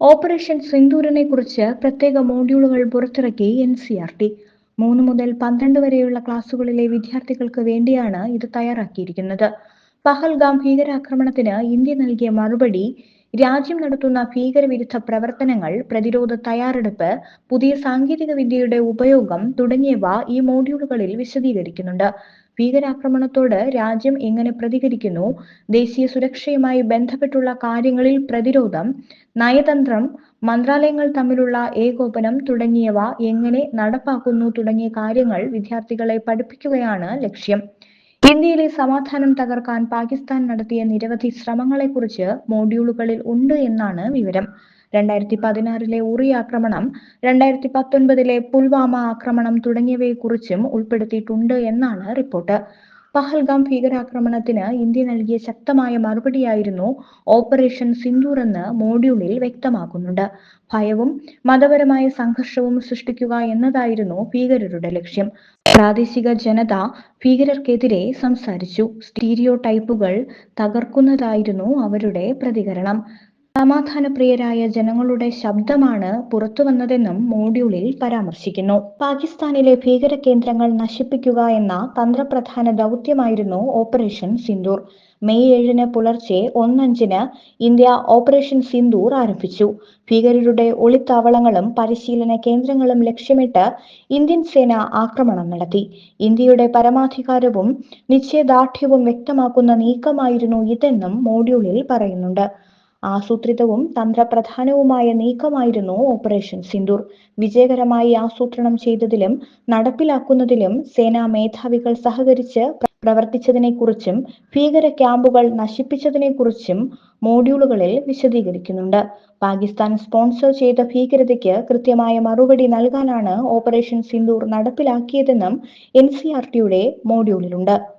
Operation സിന്ദൂരനെ കുറിച്ച് പ്രത്യേക മോഡ്യൂളുകൾ പുറത്തിറക്കി എൻ സി ആർ ടി. മൂന്ന് മുതൽ പന്ത്രണ്ട് വരെയുള്ള ക്ലാസുകളിലെ വിദ്യാർത്ഥികൾക്ക് വേണ്ടിയാണ് ഇത് തയ്യാറാക്കിയിരിക്കുന്നത്. പഹൽഗാം ഭീകരാക്രമണത്തിന് ഇന്ത്യ നൽകിയ മറുപടി രാജ്യം നടത്തുന്ന ഭീകരവിരുദ്ധ പ്രവർത്തനങ്ങൾ പ്രതിരോധ തയ്യാറെടുപ്പ് പുതിയ സാങ്കേതിക വിദ്യയുടെ ഉപയോഗം തുടങ്ങിയവ ഈ മോഡ്യൂളുകളിൽ വിശദീകരിക്കുന്നുണ്ട്. ഭീകരാക്രമണത്തോട് രാജ്യം എങ്ങനെ പ്രതികരിക്കുന്നു ദേശീയ സുരക്ഷയുമായി ബന്ധപ്പെട്ടുള്ള കാര്യങ്ങളിൽ പ്രതിരോധം നയതന്ത്രം മന്ത്രാലയങ്ങൾ തമ്മിലുള്ള ഏകോപനം തുടങ്ങിയവ എങ്ങനെ നടപ്പാക്കുന്നു തുടങ്ങിയ കാര്യങ്ങൾ വിദ്യാർത്ഥികളെ പഠിപ്പിക്കുകയാണ് ലക്ഷ്യം. ഇന്ത്യയിലെ സമാധാനം തകർക്കാൻ പാകിസ്ഥാൻ നടത്തിയ നിരവധി ശ്രമങ്ങളെക്കുറിച്ച് മോഡ്യൂളുകളിൽ ഉണ്ട് എന്നാണ് വിവരം. രണ്ടായിരത്തി പതിനാറിലെ ഉറി ആക്രമണം രണ്ടായിരത്തി പത്തൊൻപതിലെ പുൽവാമ ആക്രമണം തുടങ്ങിയവയെക്കുറിച്ചും ഉൾപ്പെടുത്തിയിട്ടുണ്ട് എന്നാണ് റിപ്പോർട്ട്. പഹൽഗാം ഭീകരാക്രമണത്തിന് ഇന്ത്യ നൽകിയ ശക്തമായ മറുപടിയായിരുന്നു ഓപ്പറേഷൻ സിന്ദൂർ എന്ന് മോഡ്യൂളിൽ വ്യക്തമാക്കുന്നുണ്ട്. ഭയവും മതപരമായ സംഘർഷവും സൃഷ്ടിക്കുക എന്നതായിരുന്നു ഭീകരരുടെ ലക്ഷ്യം. പ്രാദേശിക ജനത ഭീകരർക്കെതിരെ സംസാരിച്ചു. സ്റ്റീരിയോ ടൈപ്പുകൾ തകർക്കുന്നതായിരുന്നു അവരുടെ പ്രതികരണം. സമാധാനപ്രിയരായ ജനങ്ങളുടെ ശബ്ദമാണ് പുറത്തുവന്നതെന്നും മോഡ്യൂളിൽ പരാമർശിക്കുന്നു. പാകിസ്ഥാനിലെ ഭീകര കേന്ദ്രങ്ങൾ നശിപ്പിക്കുക എന്ന തന്ത്രപ്രധാന ദൗത്യമായിരുന്നു ഓപ്പറേഷൻ സിന്ദൂർ. മെയ് ഏഴിന് പുലർച്ചെ ഒന്നഞ്ചിന് ഇന്ത്യ ഓപ്പറേഷൻ സിന്ദൂർ ആരംഭിച്ചു. ഭീകരരുടെ ഒളിത്താവളങ്ങളും പരിശീലന കേന്ദ്രങ്ങളും ലക്ഷ്യമിട്ട് ഇന്ത്യൻ സേന ആക്രമണം നടത്തി. ഇന്ത്യയുടെ പരമാധികാരവും നിശ്ചയദാർഢ്യവും വ്യക്തമാക്കുന്ന നീക്കമായിരുന്നു ഇതെന്നും മോഡ്യൂളിൽ പറയുന്നുണ്ട്. ആസൂത്രിതവും തന്ത്രപ്രധാനവുമായ നീക്കമായിരുന്നു ഓപ്പറേഷൻ സിന്ദൂർ. വിജയകരമായി ആസൂത്രണം ചെയ്തതിലും നടപ്പിലാക്കുന്നതിലും സേനാ മേധാവികൾ സഹകരിച്ച് പ്രവർത്തിച്ചതിനെക്കുറിച്ചും ഭീകര ക്യാമ്പുകൾ നശിപ്പിച്ചതിനെക്കുറിച്ചും മോഡ്യൂളുകളിൽ വിശദീകരിക്കുന്നുണ്ട്. പാകിസ്ഥാൻ സ്പോൺസർ ചെയ്ത ഭീകരതയ്ക്ക് കൃത്യമായ മറുപടി നൽകാനാണ് ഓപ്പറേഷൻ സിന്ദൂർ നടപ്പിലാക്കിയതെന്നും എൻ സി ആർ ടിയുടെ മോഡ്യൂളിലുണ്ട്.